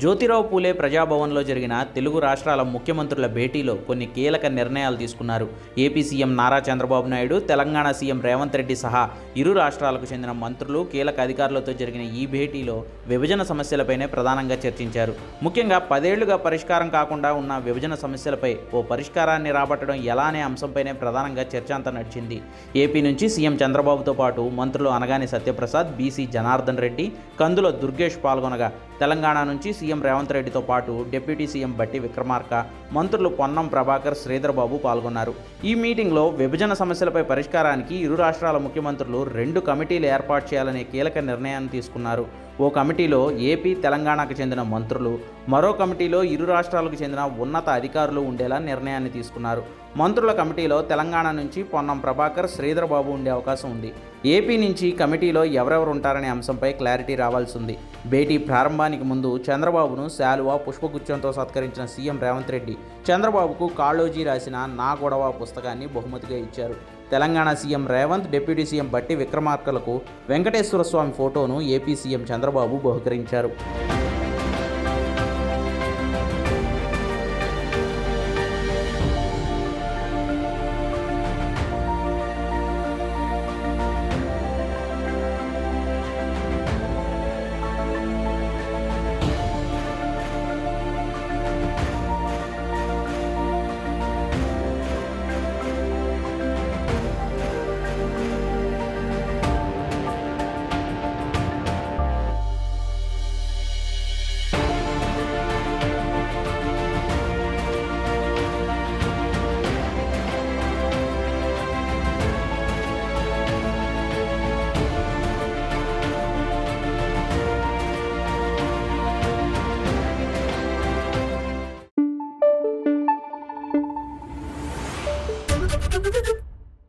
జ్యోతిరావు పూలే ప్రజాభవన్లో జరిగిన తెలుగు రాష్ట్రాల ముఖ్యమంత్రుల భేటీలో కొన్ని కీలక నిర్ణయాలు తీసుకున్నారు. AP CM Nara Chandrababu Naidu Telangana CM Revanth Reddy సహా ఇరు రాష్ట్రాలకు చెందిన మంత్రులు కీలక అధికారులతో జరిగిన ఈ భేటీలో విభజన సమస్యలపైనే ప్రధానంగా చర్చించారు. ముఖ్యంగా పదేళ్ళుగా పరిష్కారం కాకుండా ఉన్న విభజన సమస్యలపై ఓ పరిష్కారాన్ని రాబట్టడం ఎలా అనే అంశంపైనే ప్రధానంగా చర్చాంత నడిచింది. ఏపీ నుంచి సీఎం చంద్రబాబుతో పాటు మంత్రులు అనగాని సత్యప్రసాద్ బీసీ జనార్దన్ రెడ్డి కందుల దుర్గేష్ పాల్గొనగా తెలంగాణ నుంచి సీఎం రేవంత్ రెడ్డితో పాటు డిప్యూటీ సీఎం బట్టి విక్రమార్క మంత్రులు పొన్నం ప్రభాకర్ శ్రీధర్బాబు పాల్గొన్నారు. ఈ మీటింగ్లో విభజన సమస్యలపై పరిష్కారానికి ఇరు రాష్ట్రాల ముఖ్యమంత్రులు రెండు కమిటీలు ఏర్పాటు చేయాలనే కీలక నిర్ణయాన్ని తీసుకున్నారు. ఓ కమిటీలో ఏపీ తెలంగాణకు చెందిన మంత్రులు మరో కమిటీలో ఇరు రాష్ట్రాలకు చెందిన ఉన్నత అధికారులు ఉండేలా నిర్ణయాన్ని తీసుకున్నారు. మంత్రుల కమిటీలో తెలంగాణ నుంచి పొన్నం ప్రభాకర్ శ్రీధర్బాబు ఉండే అవకాశం ఉంది. ఏపీ నుంచి కమిటీలో ఎవరెవరు ఉంటారనే అంశంపై క్లారిటీ రావాల్సి ఉంది భేటీ ప్రారంభానికి ముందు చంద్రబాబును శాలువా పుష్పగుచ్చంతో సత్కరించిన సీఎం రేవంత్ రెడ్డి చంద్రబాబుకు కాళోజీ రాసిన నా గొడవ పుస్తకాన్ని బహుమతిగా ఇచ్చారు. Telangana CM Revanth deputy CM Bhatti విక్రమార్కలకు Venkateswara Swamy ఫోటోను ఏపీ సీఎం చంద్రబాబు బహుకరించారు.